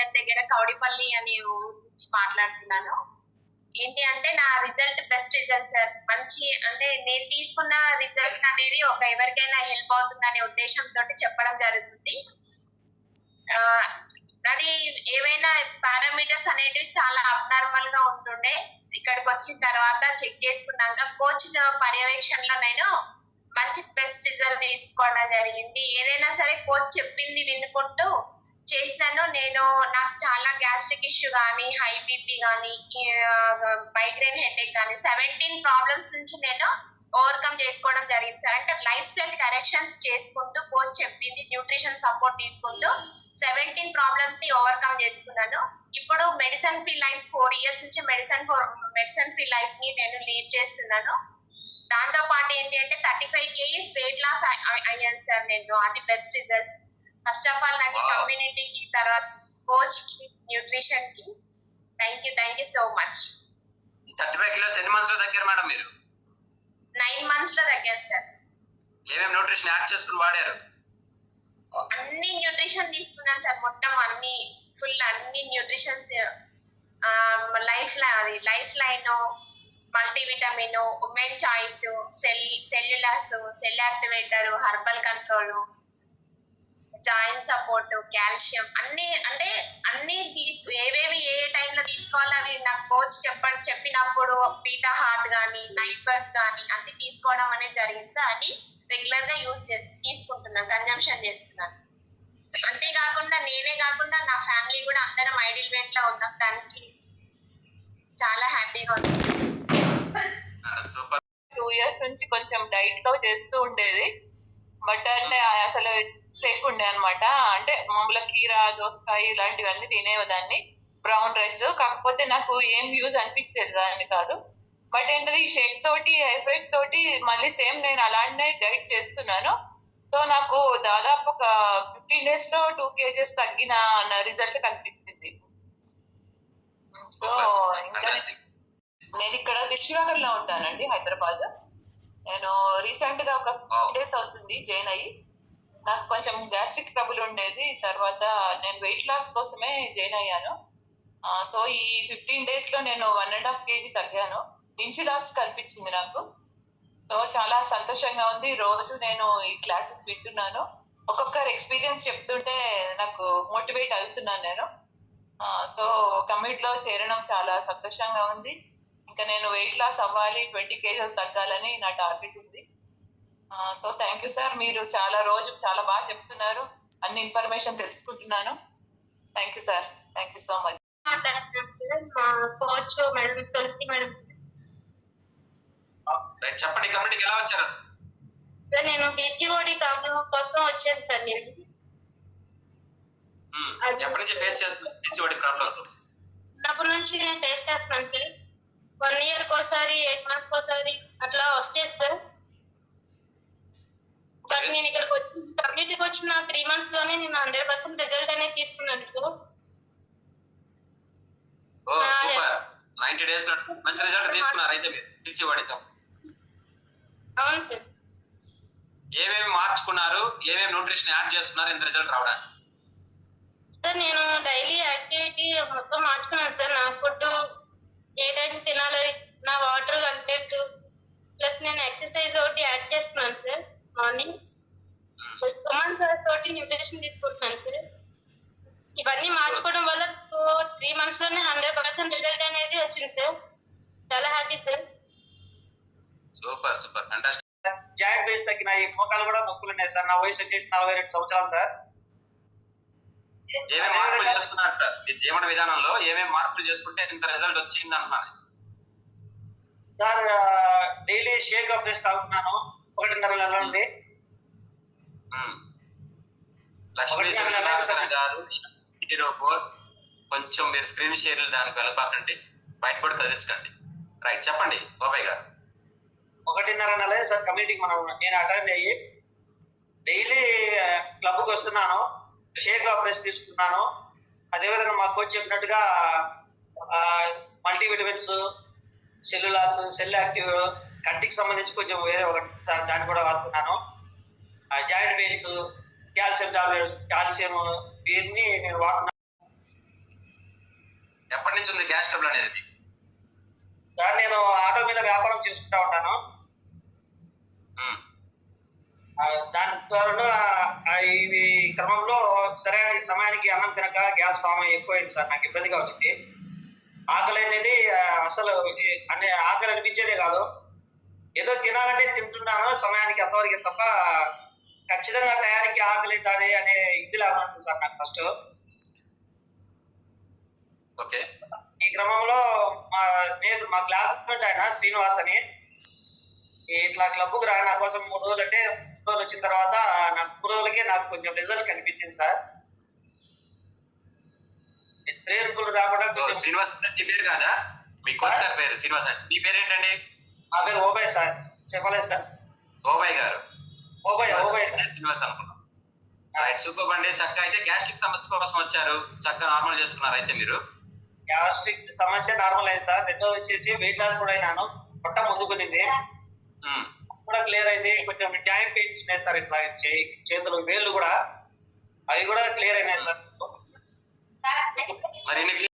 Centre దగ్గర కౌడిపల్లి అని నుంచి మాట్లాడుతున్నాను. ఏంటి అంటే నా రిజల్ట్ బెస్ట్ రిజల్ట్ సార్ మంచి అంటే నేను తీసుకున్న రిజల్ట్ అనేది ఒక ఎవరికైనా హెల్ప్ అవుతుందనే ఉద్దేశంతో చెప్పడం జరుగుతుంది. అది ఏవైనా పారామీటర్స్ అనేటివి చాలా అబ్నార్మల్గా ఉంటుండే. ఇక్కడికి వచ్చిన తర్వాత చెక్ చేసుకున్నాక కోచ్ పర్యవేక్షణలో నేను మంచి బెస్ట్ రిజల్ట్ తీసుకోవడం జరిగింది. ఏదైనా సరే కోచ్ చెప్పింది వినుకుంటూ చేసినాను నేను నాకు చాలా గ్యాస్ట్రిక్ ఇష్యూ కానీ హై బీపీ కానీ మైగ్రేన్ హెడేక్ కానీ సెవెంటీన్ ప్రాబ్లమ్స్ నుంచి నేను ఓవర్కమ్ చేసుకోవడం జరిగింది సార్ అంటే లైఫ్ స్టైల్ కరెక్షన్స్ చేసుకుంటూ కోచ్ చెప్పింది న్యూట్రిషన్ సపోర్ట్ తీసుకుంటూ సెవెంటీన్ ప్రాబ్లమ్స్ని ఓవర్కమ్ చేసుకున్నాను. ఇప్పుడు medicine free life four years నుంచి మెడిసిన్ మెడిసిన్ ఫ్రీ లైఫ్ని నేను లీడ్ చేస్తున్నాను. దాంతో పాటు ఏంటి అంటే thirty five kgs weight loss అయ్యాను సార్ నేను. అది best results first of all నాకు. కమ్యూనిటీకి తర్వాత కోచ్కి న్యూట్రిషన్కి thank you thank you so much thirty five kilos ఎన్ని మంత్స్లో తగ్గారు మేడం మీరు? నైన్ మంత్స్లో తగ్గాను సార్ ఏమేమి న్యూట్రిషన్ యాడ్ చేసుకుని వాడారు? అన్ని న్యూట్రిషన్ తీసుకున్నాను సార్ మొత్తం అన్ని ఫుల్ అన్ని న్యూట్రిషన్స్ లైఫ్ అది lifeline multivitamin women choice cell cell u loss cell activator herbal control joint support calcium అన్ని అంటే అన్ని తీసుకు ఏవేవి ఏ టైంలో తీసుకోవాలో అవి నాకు కోచ్ చెప్పండి చెప్పినప్పుడు బీటా హార్ట్ కానీ నైట్ బర్స్ కానీ అన్ని తీసుకోవడం అనేది జరిగింది సార్. అది రెగ్యులర్గా యూస్ చేసి తీసుకుంటున్నాను కన్జంప్షన్ చేస్తున్నాను. అంతేకాకుండా నేనే కాకుండా నా ఫ్యామిలీ కూడా అందరం ఐడిల్ వెయిట్లో ఉన్నాం. దానికి చాలా హ్యాపీగా ఉంది సూపర్. టూ ఇయర్స్ నుంచి కొంచెం డైట్లో చేస్తూ ఉండేది. బట్ అంటే అసలు లేకుండే అనమాట అంటే మామూలుగా కీరా దోసకాయ ఇలాంటివన్నీ తినేదాన్ని బ్రౌన్ రైస్. కాకపోతే నాకు ఏం యూజ్ అనిపించేది దాన్ని కాదు. బట్ ఏంటంటే ఈ షేక్ తోటి ఎఫ్రెష్ తోటి మళ్ళీ సేమ్ నేను అలానే డైట్ చేస్తున్నాను. సో నాకు దాదాపు ఒక ఫిఫ్టీన్ డేస్లో టూ కేజెస్ తగ్గిన రిజల్ట్ కనిపించింది. సో నేను ఇక్కడ దిల్షునగర్లో ఉంటానండి హైదరాబాద్. నేను రీసెంట్గా ఒక Wow. డేస్ అవుతుంది జాయిన్ అయ్యి. నాకు కొంచెం గ్యాస్ట్రిక్ ట్రబుల్ ఉండేది. తర్వాత నేను వెయిట్ లాస్ కోసమే జాయిన్ అయ్యాను. సో ఈ ఫిఫ్టీన్ డేస్లో నేను వన్ అండ్ హాఫ్ కేజీ తగ్గాను. ఇంచు లాస్ కనిపించింది నాకు. సో చాలా సంతోషంగా ఉంది. రోజు నేను ఈ క్లాసెస్ వింటున్నాను. ఒక్కొక్కరు ఎక్స్పీరియన్స్ చెప్తుంటే నాకు మోటివేట్ అవుతున్నాను నేను. సో కమిట్లో చేరడం చాలా సంతోషంగా ఉంది. ఇంకా నేను వెయిట్ లాస్ అవ్వాలి ట్వంటీ కేజీలు తగ్గాలని నా టార్గెట్ ఉంది. సో థ్యాంక్ యూ సార్ మీరు చాలా రోజు చాలా బాగా చెప్తున్నారు. అన్ని information తెలుసుకుంటున్నాను. Thank you sir thank you so much మా కోచ్ మేడం తులసి మేడం చెప్పండి కమ్యూనిటీకి ఎలా వచ్చారు సార్ నేను పీసీఓడి ప్రాబ్లం కోసం వచ్చాను సార్ నేను. ఎప్పటి నుంచి ఫేస్ చేస్తున్నారు పీసీఓడి ప్రాబ్లం అప్పటి నుంచి నేను ఫేస్ చేస్తాను సార్ వన్ ఇయర్ ఒకసారి ఎయిట్ మంత్స్ ఒకసారి అట్లా వస్తే సార్ బట్ నేను ఇక్కడికి వచ్చి కమ్యూనిటీకి వచ్చిన లోనే నేను హండ్రెడ్ పర్సెంట్ రిజల్ట్ అనేది తీసుకున్నాను ఓ ఆ, సూపర్. నైన్టీ డేస్లో మంచి రిజల్ట్ తీసుకున్నారు. అయితే మీరు అవును సార్. ఏమేమి మార్చుకున్నారు? ఏమేమి న్యూట్రిషన్ యాడ్ చేస్తున్నారు? ఇంత రిజల్ట్ రావడానికి. సార్ నేను డైలీ యాక్టివిటీ మొత్తం మార్చుకున్నాను సార్. నా ఫుడ్ ఏ టైం తినాలి నా వాటర్ కంటెంట్ ప్లస్ నేను ఎక్సర్సైజ్ ఒకటి యాడ్ చేస్తున్నాను సార్ మార్నింగ్. సార్ తోటి న్యూట్రిషన్ తీసుకుంటున్నాను సార్. ఇవన్నీ మార్చుకోవడం వల్ల త్రీ మంత్స్లోనే హండ్రెడ్ పర్సెంట్ రిజల్ట్ అనేది వచ్చింది సార్. చాలా happy sir. Super super. Fantastic joint base తగ్గిన ఈ మోకాలు కూడా నొప్పులు ఉన్నాయి సార్. నా వయసు వచ్చేసి నలభై రెండు సంవత్సరాలు సార్. ఏమేమి మార్పులు చేసుకున్నారు సార్? మీ జీవన విధానంలో ఏమేమి మార్పులు చేసుకుంటే ఇంత రిజల్ట్ వచ్చింది అంటున్నారు? సార్ డైలీ షేక్ ఆఫ్ రేస్ తాగుతున్నాను. ఒకటిన్నర నెలల నుండి. లక్ష్మీ సూర్యనారాయణ గారు హీరో ఫోర్ కొంచెం మీరు స్క్రీన్ షేర్ దానికి వైట్ బోర్డ్ కదిలించకండి. రైట్ చెప్పండి బాబాయ్ గారు. ఒకటిన్నర నెల సార్ కమిటీకి మనం నేను అటెండ్ అయ్యి డైలీ క్లబ్కి వస్తున్నాను. షేక్ ఆఫ్ రేస్ తీసుకున్నాను. అదేవిధంగా మా కోచ్ చెప్పినట్టుగా మల్టీవిటమిన్స్ సెల్యులాస్ సెల్ యాక్టివ్ కంటికి సంబంధించి కొంచెం వేరే ఒకటి దాన్ని కూడా వాడుతున్నాను. Joint pains calcium tablet calcium వీటిని నేను వాడుతున్నాను నుంచి ఉంది గ్యాస్ ట్రబుల్ అనేది? సార్ నేను ఆటో మీద వ్యాపారం చేసుకుంటా ఉంటాను. దాని ద్వారా ఇవి క్రమంలో సరైన సమయానికి అన్నం తినక గ్యాస్ ఫామ్ ఎక్కువైంది సార్ నాకు ఇబ్బందిగా ఉంది. ఆకలి అనేది అసలు అనే ఆకలి అనిపించేదే కాదు. ఏదో తినాలంటే తింటున్నాను సమయానికి అంతవరకు తప్ప ఖచ్చితంగా టయానికి ఆకలి అవుతుంది అనే ఇది లాగా ఉంటుంది సార్ నాకు ఫస్ట్ ఓకే. ఈ క్రమంలో మా స్నేహితుడు మా క్లాస్మేట్ ఆయన శ్రీనివాస్ అని ఇట్లా క్లబ్కు రా నా కోసం మూడు రోజులు అంటే మూడు రోజులు వచ్చిన తర్వాత నాకు మూడు రోజులకే నాకు కొంచెం రిజల్ట్ కనిపించింది సార్. ప్రేరణకులు రాకుండా కొంచెం శ్రీనివాస్ నీ పేరు కాదా? మీ కోచ్ గారి పేరు శ్రీనివాస్ అండి మీ పేరు ఏంటండి మా పేరు ఓబాయ్ సార్. చెప్పలేదు సార్. ఓబాయ్ గారు. శ్రీనివాస్ అనుకున్నాం. రైట్ సూపర్ అండి చక్కగా అయితే గ్యాస్ట్రిక్ సమస్య కోసం వచ్చారు. చక్కగా నార్మల్ చేసుకున్నారు అయితే మీరు. గ్యాస్ట్రిక్ సమస్య నార్మల్ అయింది సార్. రెండోది వచ్చేసి వెయిట్ లాస్ కూడా అయినాను. పొట్ట ముందుకునింది కూడా క్లియర్ అయింది. కొంచెం జాయింట్ పెయిన్స్ ఉన్నాయి సార్ ఇట్లా చేతులు వేళ్ళు కూడా. అవి కూడా క్లియర్ అయినాయి సార్. మరి